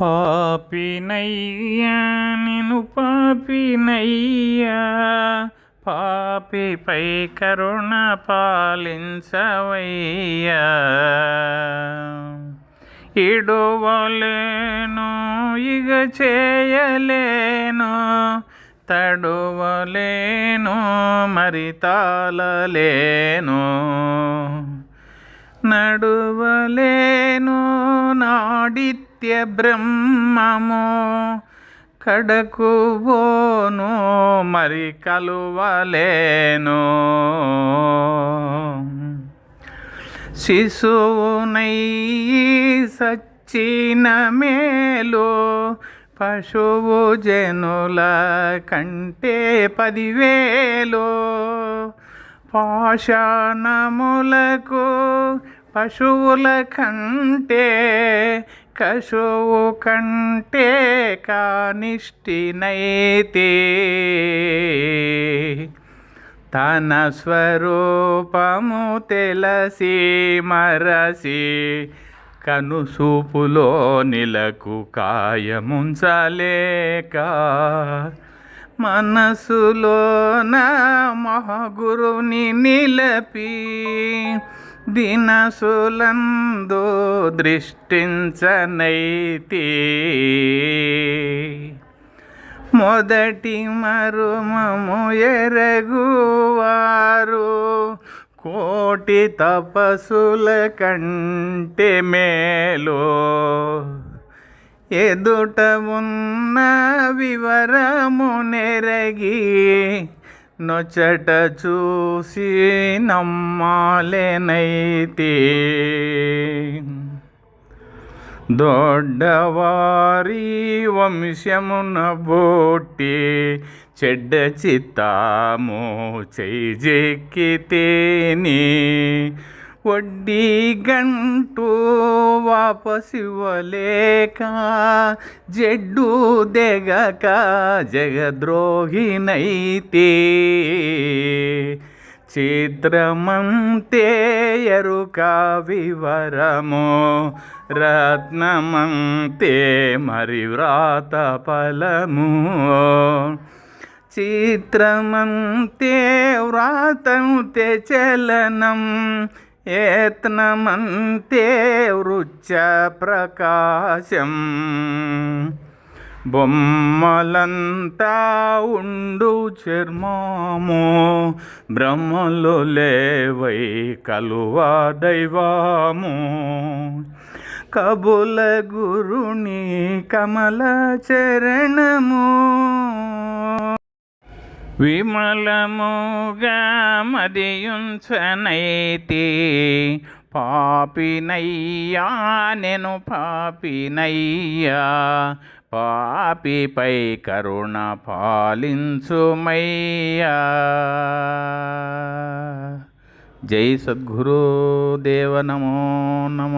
పాపినయ్యా నేను పాపినయ్యా. పాపిపై కరుణ పాలించవయ్యా. ఇడువలేను ఇగ చేయలేను. తడువలేను మరి తాళలేను. నడువలేను నాడి నిత్య బ్రహ్మము కడకు పోను మరి కలువలేను. శిశువునై సచ్చిన మేలు పశువు జనుల కంటే పదివేలు. పాషాణములకు పశువుల కంటే కశువు కంటే కానిష్టినైతే. తన స్వరూపము తెలసి మరసి కనుసూపులో నిలకు కాయముంచలేక మనసులోన మహాగురుని నిలపి దినసులందు దృష్టించనైతే. మొదటి మరుమము ఎరగువారు కోటి తపస్సుల కంటే మేలో. ఎదుట ఉన్న వివరము నెరగి నొచ్చట చూసి నమ్మాలెనైతే. దొడ్డవారి వంశమున బోటి చెడ్డ చిత్తాము చేజెక్కితేని. వడ్డీ గంటూ వాపసివ్వలేక జడ్డు దెగక జగద్రోహినైతే. చిత్రమంతే ఎరుక వివరము రత్నమంతే మరి వ్రాత ఫలము. చిత్రమంతే వ్రాతంతే చలనం ఏత్నమంతే వృచ్చ ప్రకాశం. బొమ్మలంతా ఉండు చర్మము బ్రహ్మలు లేవై కలువ దైవము. కబుల గురుని కమల చరణము విమలముగా మదియుంచనైతే పాపినయ్యా నేను పాపినయ్యా. పాపిపై కరుణ పాలించుమయ్యా. జై సద్గురు దేవ నమో నమ.